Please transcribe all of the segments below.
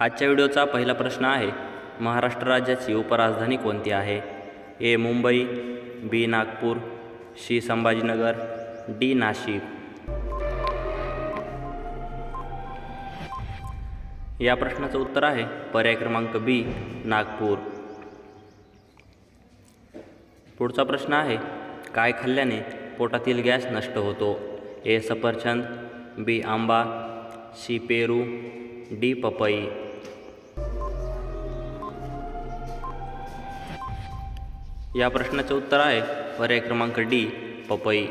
आजच्या व्हिडिओचा पहिला प्रश्न आहे महाराष्ट्र राज्याची उपराजधानी कोणती आहे? A Mumbai B Nagpur C Sambhajinagar D Nashik. या प्रश्नाचं उत्तर आहे पर्याय क्रमांक बी नागपूर. पुढचा प्रश्न आहे काय खाल्ल्याने पोटातील गॅस नष्ट होतो? ए सफरचंद बी आंबा सी पेरू डी पपई. या प्रश्नाचे उत्तर आहे. पर्याय क्रमांक डी पपई.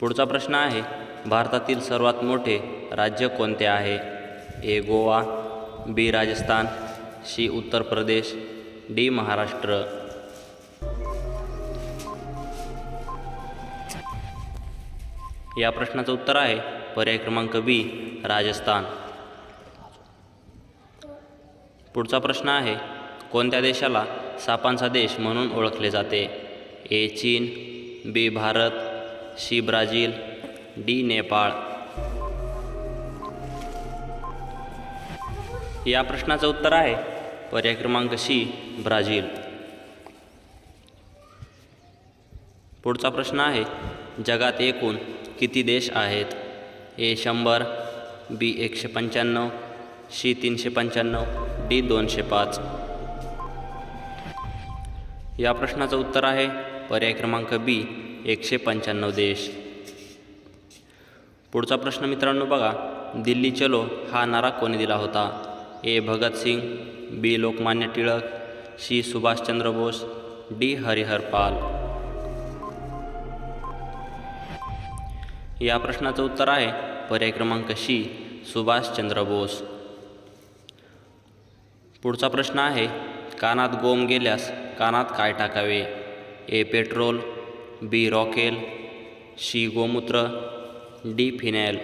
पुढचा प्रश्न आहे भारतातील सर्वात मोठे राज्य कोणते आहे? A Goa B Rajasthan C Uttar Pradesh D Maharashtra. या प्रश्नाचं उत्तर आहे पर्याय क्रमांक बी राजस्थान. पुढचा प्रश्न आहे कोणत्या देशाला सापांचा देश म्हणून ओळखले जाते? ए चीन B Bharat C Brazil D Nepal. या प्रश्नाचं उत्तर आहे पर्याय क्रमांक सी ब्राझील. पुढचा प्रश्न आहे जगात एकूण किती देश आहेत? ए शंभर बी एकशे पंच्याण्णव सी तीनशे पंच्याण्णव डी दोनशे पाच. या प्रश्नाचं उत्तर आहे पर्याय क्रमांक बी एकशे पंच्याण्णव देश. पुढचा प्रश्न मित्रांनो बघा दिल्ली चलो हा नारा कोणी दिला होता? A Bhagat Singh B Lokmanya Tilak C Subhash Chandra Bose D Harihar Pal. या प्रश्नाचं उत्तर आहे पर्याय क्रमांक शी सुभाषचंद्र बोस. पुढचा प्रश्न आहे कानात गोम गेल्यास कानात काय टाकावे? ए पेट्रोल बी रॉकेल शी गोमूत्र डी फिनॅल.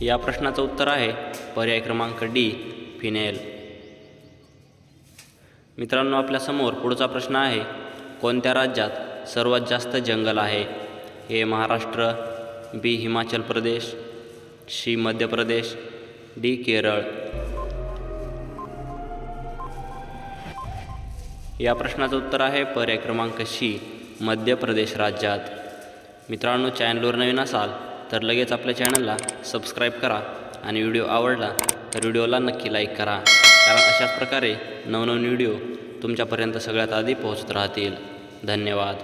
या प्रश्नाचं उत्तर आहे पर्याय क्रमांक डी फिनेल. मित्रांनो आपल्यासमोर पुढचा प्रश्न आहे कोणत्या राज्यात सर्वात जास्त जंगल आहे? A Maharashtra B Himachal Pradesh C Madhya Pradesh D Kerala. या प्रश्नाचं उत्तर आहे पर्याय क्रमांक शी मध्य प्रदेश राज्यात. मित्रांनो चॅनलवर नवीन असाल तर लगेच आपल्या चॅनलला सबस्क्राईब करा आणि व्हिडिओ आवडला तर व्हिडिओला नक्की लाईक करा. कारण अशाच प्रकारे नवनवीन व्हिडिओ तुमच्यापर्यंत सगळ्यात आधी पोहोचत राहतील. धन्यवाद.